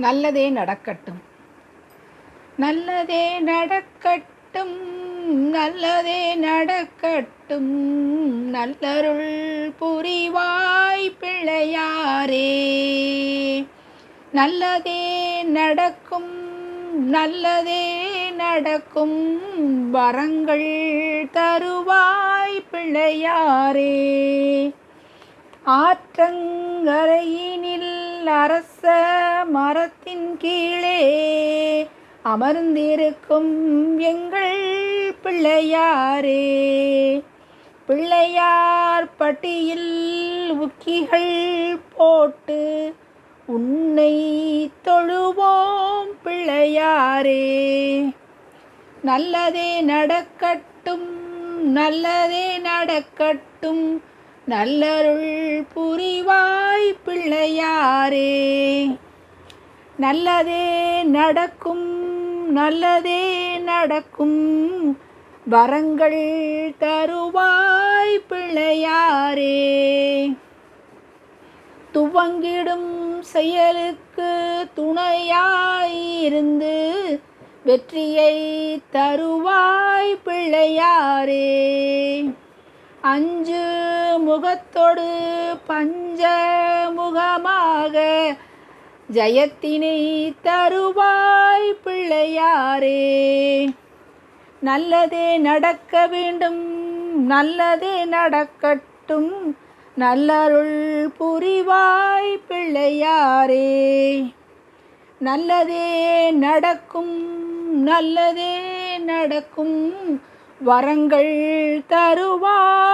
நல்லதே நடக்கட்டும். நல்லதே நடக்கட்டும். நல்லதே நடக்கட்டும். நல்லருள் புரிவாய் பிள்ளையாரே. நல்லதே நடக்கும். நல்லதே நடக்கும். வரங்கள் தருவாய் பிள்ளையாரே. ஆற்றங்கரையினில் அரச மரத்தின் கீழே அமர்ந்திருக்கும் எங்கள் பிள்ளையாரே. பிள்ளையார் பட்டியில் உக்கிகள் போட்டு உன்னை தொழுவோம் பிள்ளையாரே. நல்லதே நடக்கட்டும் நல்லதே நடக்கட்டும் நல்லருள் புரிவாய் பிள்ளையாரே. நல்லதே நடக்கும் நல்லதே நடக்கும். வரங்கள் தருவாய் பிள்ளையாரே. துவங்கிடும் செயலுக்கு துணையாயிருந்து வெற்றியை தருவாய் பிள்ளையாரே. அஞ்சு முகத்தோடு பஞ்ச முகமாக ஜயத்தினை தருவாய் பிள்ளையாரே. நல்லதே நடக்க வேண்டும் நல்லதே நடக்கட்டும் நல்லருள் புரிவாய் பிள்ளையாரே. நல்லதே நடக்கும் நல்லதே நடக்கும் வரங்கள் தருவாய்